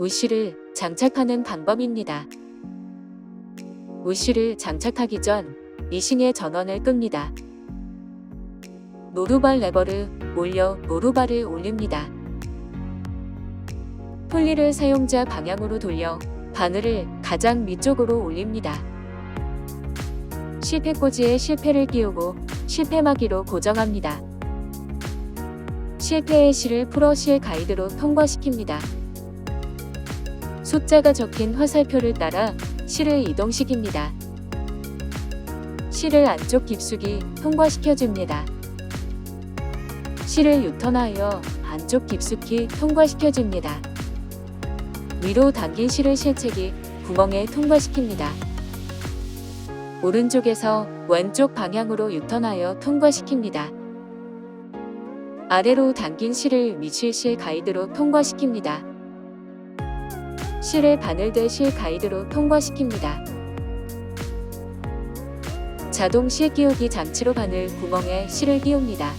우실을 장착하는 방법입니다. 우실을 장착하기 전 이싱의 전원을 끕니다. 노루발 레버를 올려 노루발을 올립니다. 풀리를 사용자 방향으로 돌려 바늘을 가장 위쪽으로 올립니다. 실패 꽂이에 실패를 끼우고 실패마기로 고정합니다. 실패의 실을 풀어 실 가이드로 통과시킵니다. 숫자가 적힌 화살표를 따라 실을 이동시킵니다. 실을 안쪽 깊숙이 통과시켜줍니다. 실을 유턴하여 안쪽 깊숙이 통과시켜줍니다. 위로 당긴 실을 실책이 구멍에 통과시킵니다. 오른쪽에서 왼쪽 방향으로 유턴하여 통과시킵니다. 아래로 당긴 실을 미실실 가이드로 통과시킵니다. 실을 바늘대 실 가이드로 통과시킵니다. 자동 실 끼우기 장치로 바늘 구멍에 실을 끼웁니다.